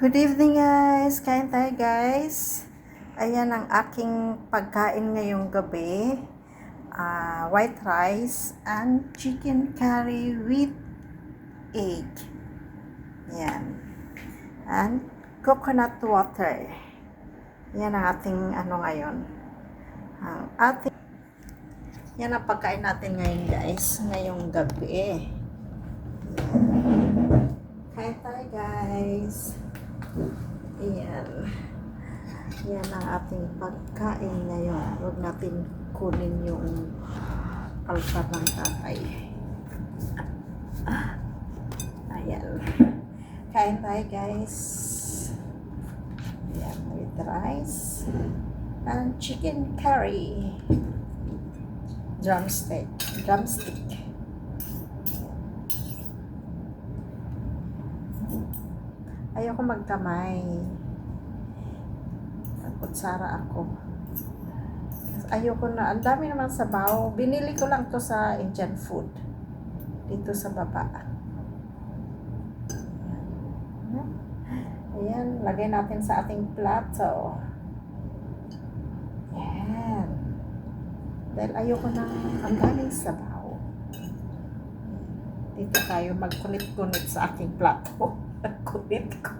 Good evening guys! Kain tayo guys. Ayan ang aking pagkain ngayong gabi. Ah, white rice and chicken curry with egg. Yan. And coconut water. Yan ang ating ano ngayon. Ang ating yan ang pagkain natin ngayon guys. Ngayong gabi. Kain tayo guys. Ayan. Yan ang ating pagkain ngayon. Huwag natin kunin yung altar ng tatay. Ayan. Kain tayo guys. Ayan, with rice and chicken curry. Drumstick. Drumstick. Ayoko magkamay. Kutsara ako. Ayoko na. Ang dami naman sabaw. Binili ko lang to sa Indian food. Dito sa baba. Ayan. Lagay natin sa ating plato. Ayan. Dahil ayoko na ang daming sabaw. Dito tayo magkunit-kunit sa aking plato. Kunit ko.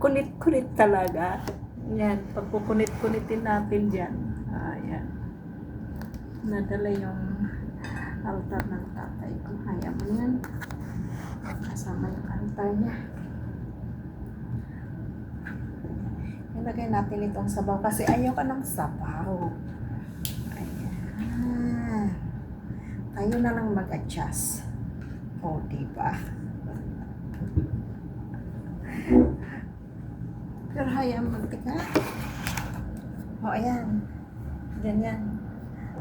Kunit-kunit talaga. Yan, pagkukunit-kunitin natin dyan. Ayan. Nadala yung altar ng tatay ko. Kaya mo yan. Kasama yung altar niya. Ilagay natin itong sabaw kasi ayoko ng sabaw. Ayan. Tayo na lang mag-adjust. O, oh, diba? Pero hayaan magtika. O, oh, ayan. Ganyan.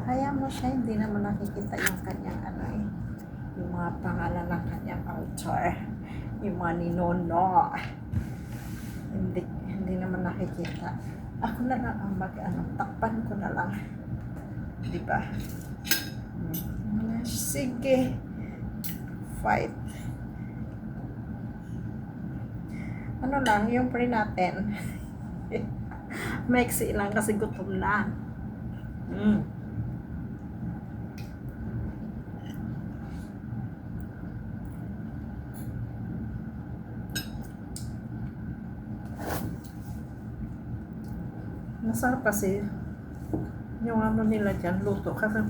Hayaan mo siya, hindi naman nakikita yung kanyang ano eh. Yung mga pangalan ng kanyang altar. Yung mga ninono. Hindi, hindi naman nakikita. Ako na lang ang mag, ano, takpan ko na lang. Diba? Hmm. Sige fight. Ano lang, yung pre natin. Maiksi lang kasi gutom na. Mm. Masarap kasi yung ano nila dyan, luto. Kasi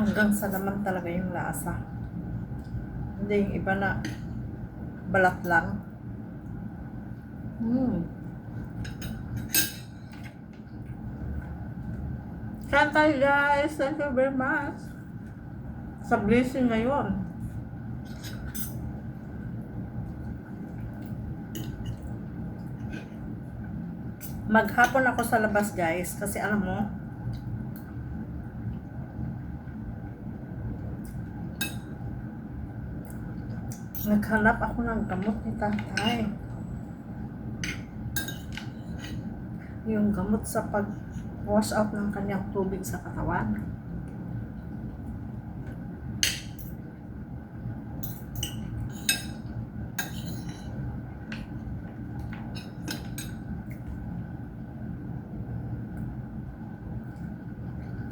hanggang sa naman talaga yung lasa. Hindi yung iba na balat lang. Hmm. Kain tayo guys. Thank you very much. Sa blessing ngayon. Maghapon ako sa labas guys kasi alam mo, Naghanap ako ng gamot ni tatay. Yung gamot sa pag-wash out ng kanyang tubig sa katawan.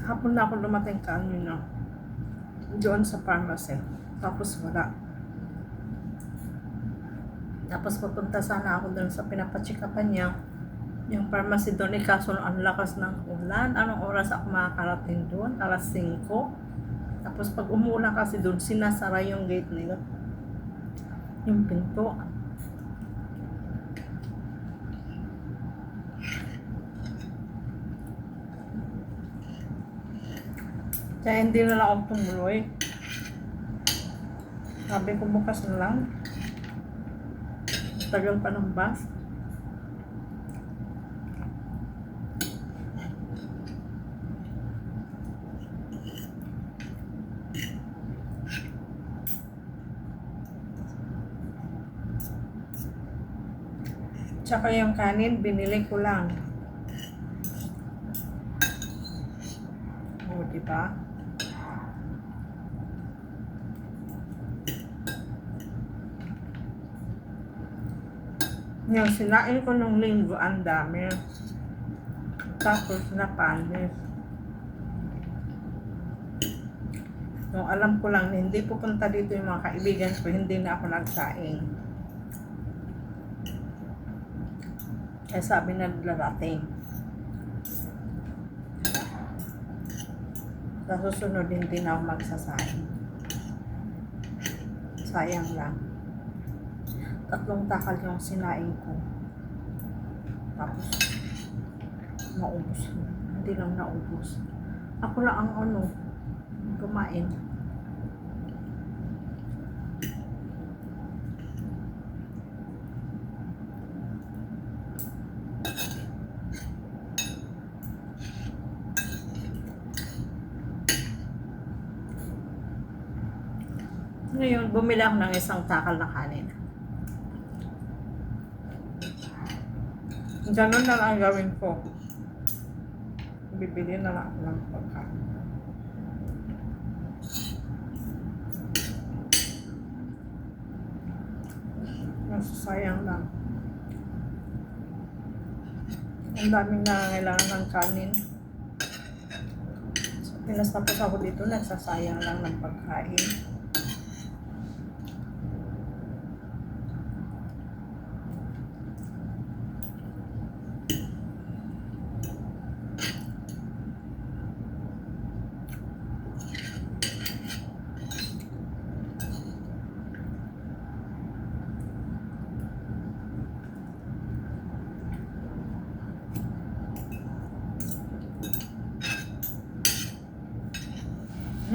Hapon na ako dumating kanina doon sa pharmacy. Tapos wala. Tapos papunta sana ako doon sa pinapachikapan niya. Yung pharmacy doon eh, kaso ang lakas ng ulan. Anong oras ako makakarating doon? Alas 5. Tapos pag umulan kasi doon, sinasara yung gate nila. Yung pinto. Kaya hindi na lang ako tumuloy. Sabi ko bukas na lang. Tagal pa ng bus. Tsaka yung kanin, binili ko lang. O, di ba? Yung sinain ko nung linggo, ang dami. Tapos napanis. Nung alam ko lang, na hindi pupunta dito yung mga kaibigan ko, hindi na ako nagsaing. Kaya sabi na darating. Sa susunod, hindi na ako magsasaing. Sayang lang. Tatlong takal yung sinaing ko. Tapos, naubos. Hindi lang naubos. Ako lang ang ano, kumain. Ngayon, bumili ako ng isang takal na kanin. Ganun na lang ang gawin ko. Bibili na lang ako ng pagkain. Nasasayang lang. Ang daming nangangailangan ng kanin. So, pinas tapos ako dito, nagsasayang lang ng pagkain.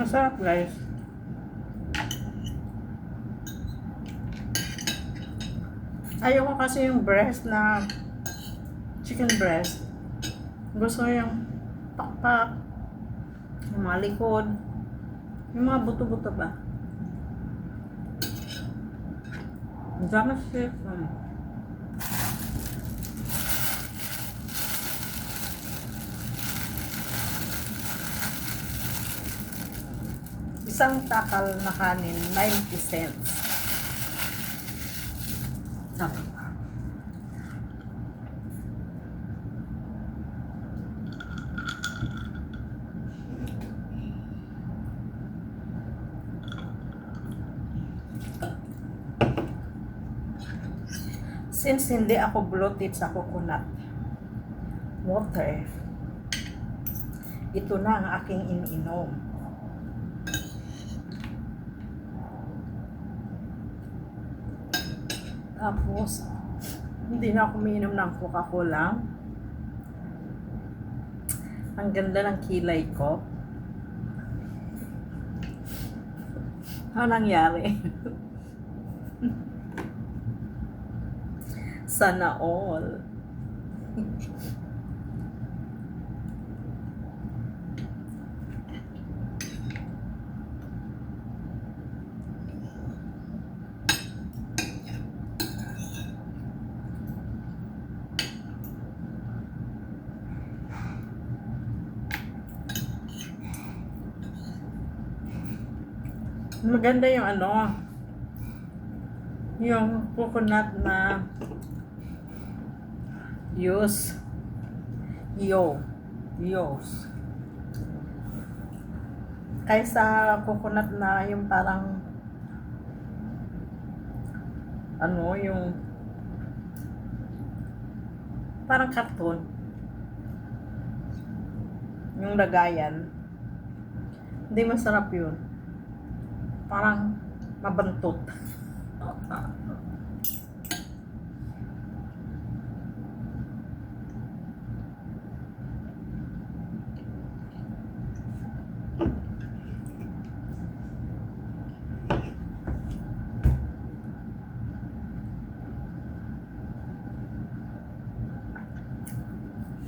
Masarap guys. Ayoko kasi yung breast na chicken breast. Gusto ko yung pakpak, yung mga likod, yung mga buto-buto ba. Ang dami shit. Mm. Isang takal na kanin, 90 cents. Tama. Since hindi ako bloated sa coconut water, ito na ang aking iniinom. Tapos, hindi na ako umiinom ng Coca-Cola. Ang ganda ng kilay ko. Ano nangyari? Sana all. Maganda yung ano, yung coconut na use yo yos kaysa coconut na yung parang ano yung parang karton. Yung lagayan. Hindi masarap yun parang mabantot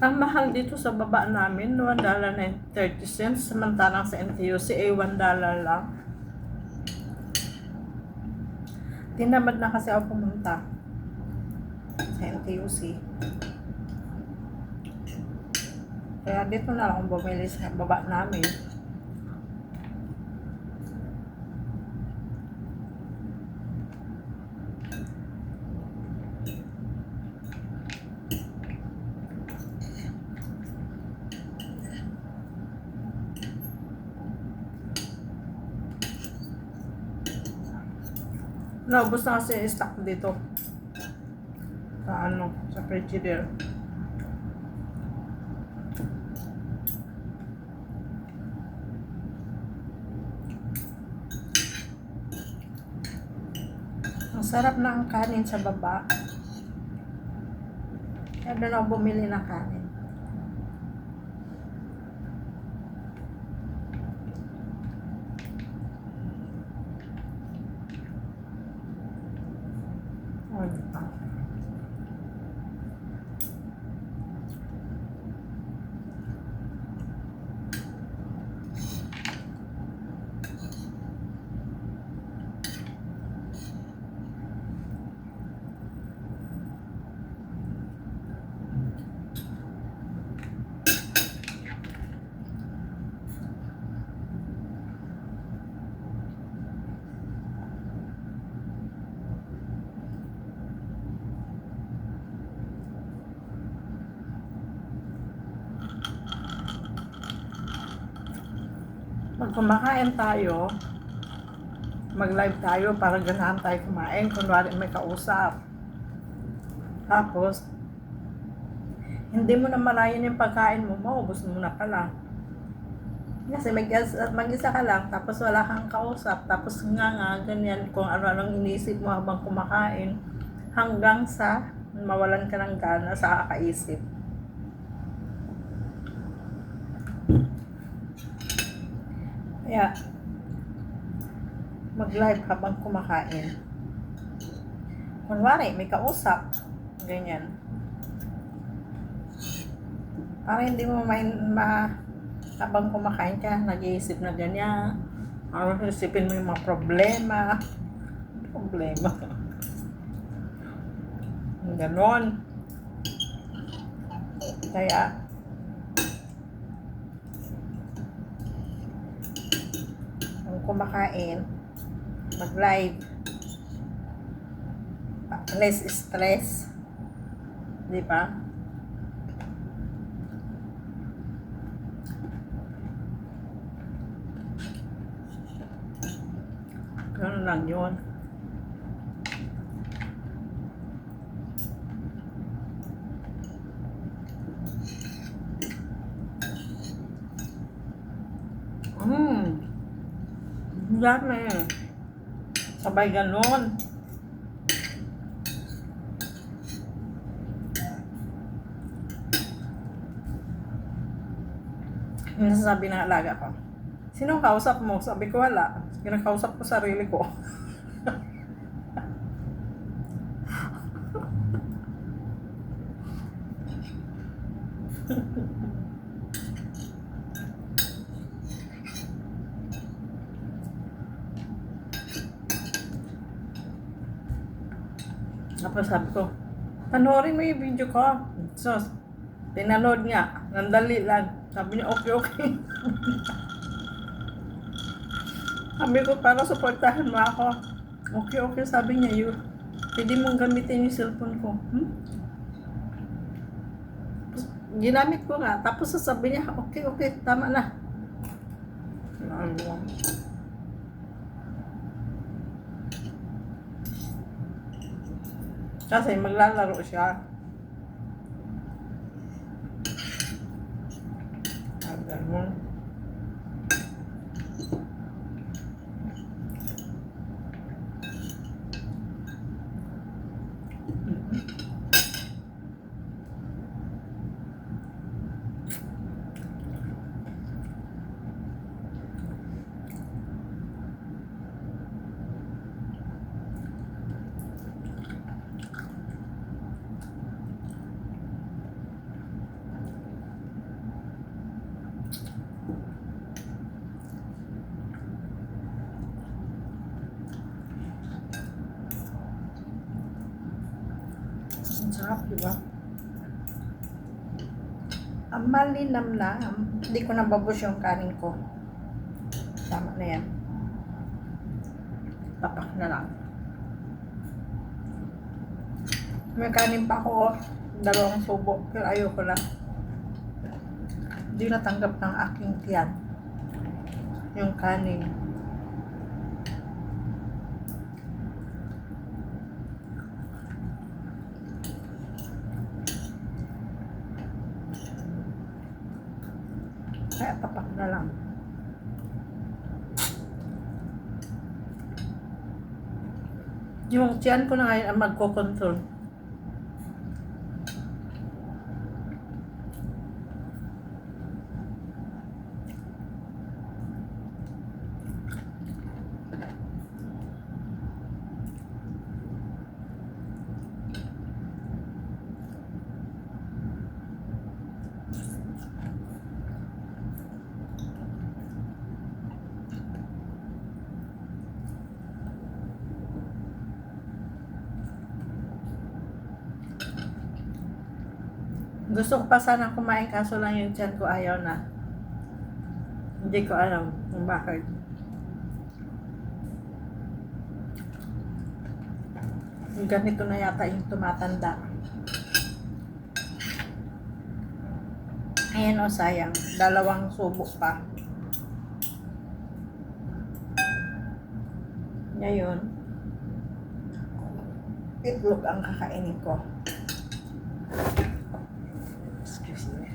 Ang mahal dito sa baba namin, $1 na 30 cents. Samantalang sa NTUC ay $1 lang. Tinamad na kasi ako pumunta sa NTUC. Kaya dito na lang ako bumili sa baba namin. Naubos na kasi stock dito. Sa ano, sa frigidaire. Ang sarap na ang kanin sa baba. Kaya ako bumili ng kanin. Oh, diba? Pag kumakain tayo, mag-live tayo para ganahan tayo kumain. Kunwari may kausap. Tapos, hindi mo na malayan yung pagkain mo, maubos mo na pala. Kasi mag mag-isa ka lang, tapos wala kang kausap, tapos nga nga, ganyan, kung ano-anong inisip mo habang kumakain, hanggang sa mawalan ka ng gana sa kakaisip. Kaya, mag-live habang kumakain. Kunwari, may kausap. Ganyan. Para hindi mo ma, ma habang kumakain ka, nag-iisip na ganyan. Or isipin mo yung mga problema. Problema. Ganon. Kaya, kung kumakain, mag-live, less stress. Di ba? Ganun lang yun. Hmm. Ang Dami. Sabay ganun. Yung nasasabi ng alaga ko. Sinong kausap mo? Sabi ko wala. Kinakausap ko sarili ko. Tapos sabi ko, panoorin mo yung video ko. So, pinanood nga. Nandali lang. Sabi niya, okay, okay. sabi ko, para supportahan mo ako. Okay, okay, sabi niya, yun. Pwede mong gamitin yung cellphone ko. Hmm? Ginamit ko nga. Tapos sasabi niya, okay, okay, tama na. Ano? Kasi maglalaro siya. Ah, ganun. Ang sarap, di ba? Ang malinam na. Hindi ko nababos yung kanin ko. Tama na yan. Tapak na lang. May kanin pa ako. oh. Dalawang subo. Pero ayoko na. Hindi natanggap ng aking tiyan. Yung kanin. na lang. Tiyan ko na ngayon ang magko-control. Gusto ko pa sana kumain kaso lang yung tiyan ko ayaw na. Hindi ko alam kung bakit. Ganito na yata yung tumatanda. Ayan o, sayang. Dalawang subok pa. Ngayon, itlog ang kakainin ko. Excuse me.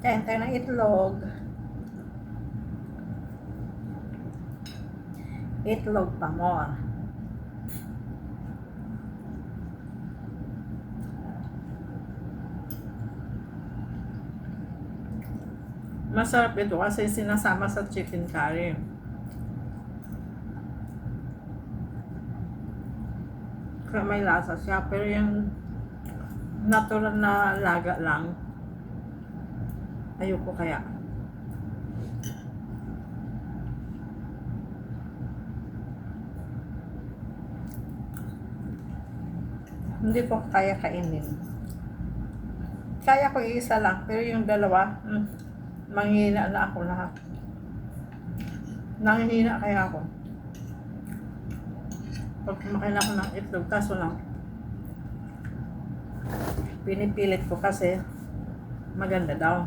Kain tayo ng itlog. Itlog pa more. Masarap ito kasi sinasama sa chicken curry. May lasa siya. Pero yung natural na laga lang, ayoko kaya. Hindi ko kaya kainin. Kaya ko isa lang, pero yung dalawa, mm, manghina na ako lahat. Nanghihina kaya ako. Pag kumakain ako ng itlog, kaso lang, pinipilit ko kasi maganda daw.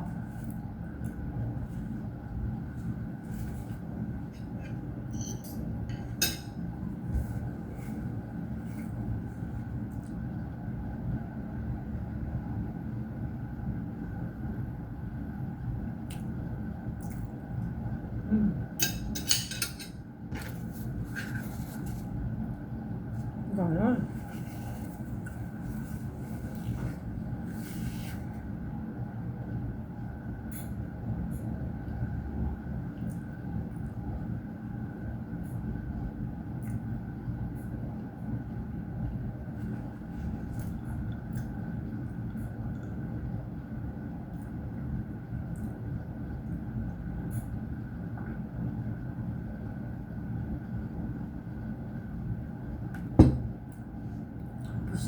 Mm. Ganon.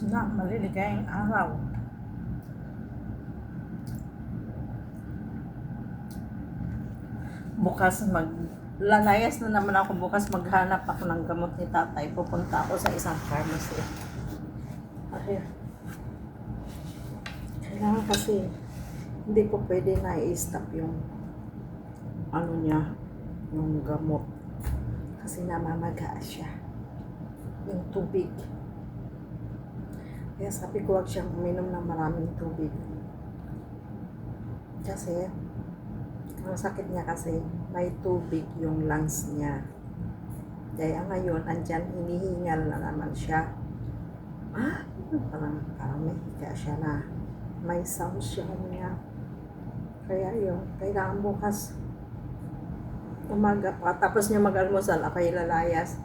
Tapos na, maliligayang araw. Bukas mag lalayas na naman ako bukas maghanap ako ng gamot ni tatay. Pupunta ako sa isang pharmacy. Ay, kailangan kasi hindi po pwede na i-stop yung ano niya, yung gamot. Kasi namamaga siya. Yung tubig. Kaya sabi ko, huwag siyang uminom ng maraming tubig. Kasi, ang sakit niya kasi, may tubig yung lungs niya. Kaya ngayon, andyan, hinihingal na naman siya. Ah, parang, parang may higa siya na. May sound siya niya. Kaya yun, kailangan bukas umaga pa. Tapos niya mag-almusal, ako lalayas.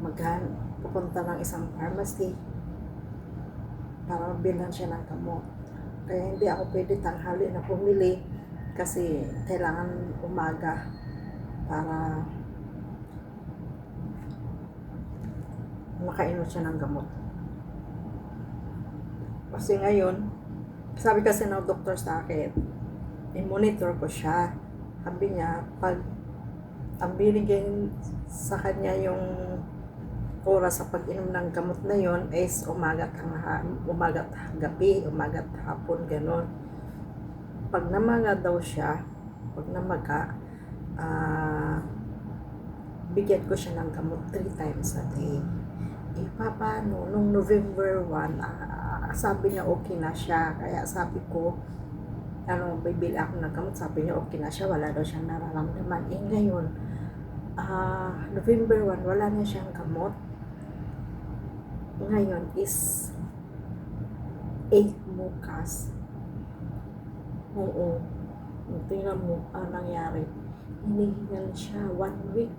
Maghan, pupunta ng isang pharmacy para bilhan siya ng gamot. Kaya hindi ako pwede tanghali na pumili kasi kailangan umaga para makainom siya ng gamot. Kasi ngayon, sabi kasi ng doktor sa akin, i-monitor ko siya. Sabi niya, pag ang binigay sa kanya yung oras sa pag-inom ng gamot na yon is umaga at umaga at gabi, umaga at hapon, ganon. Pag namaga daw siya, pag namaga, ah bigyan ko siya ng gamot three times a day. Eh, paano? Nung November 1, ah, sabi niya okay na siya. Kaya sabi ko, ano, bibili ako ng gamot. Sabi niya okay na siya, wala daw siyang nararamdaman. Eh, ngayon, ah, November 1, wala na siyang gamot. Ngayon is 8 bukas. Oo. Tingnan mo, ang nangyari. Hinihingal siya one week.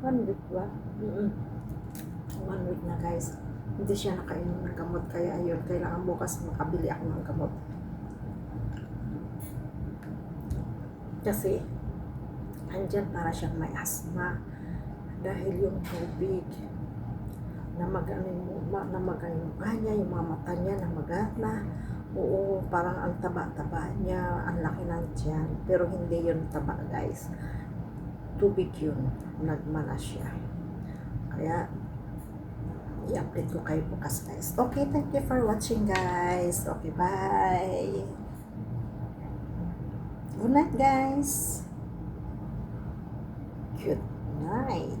One week ba? mm One week na guys. Hindi siya nakainom ng gamot. Kaya ayun, kailangan bukas makabili ako ng gamot. Kasi, andyan para siyang may asthma. Dahil yung tubig, namagano yung, ma- namagano yung mukha niya, yung mga mata niya, na. Oo, parang ang taba-taba niya, ang laki ng tiyan. Pero hindi yun taba, guys. Tubig yun. Nagmana siya. Kaya, i-update ko kayo bukas, guys. Okay, thank you for watching, guys. Okay, bye. Good night, guys. Good night.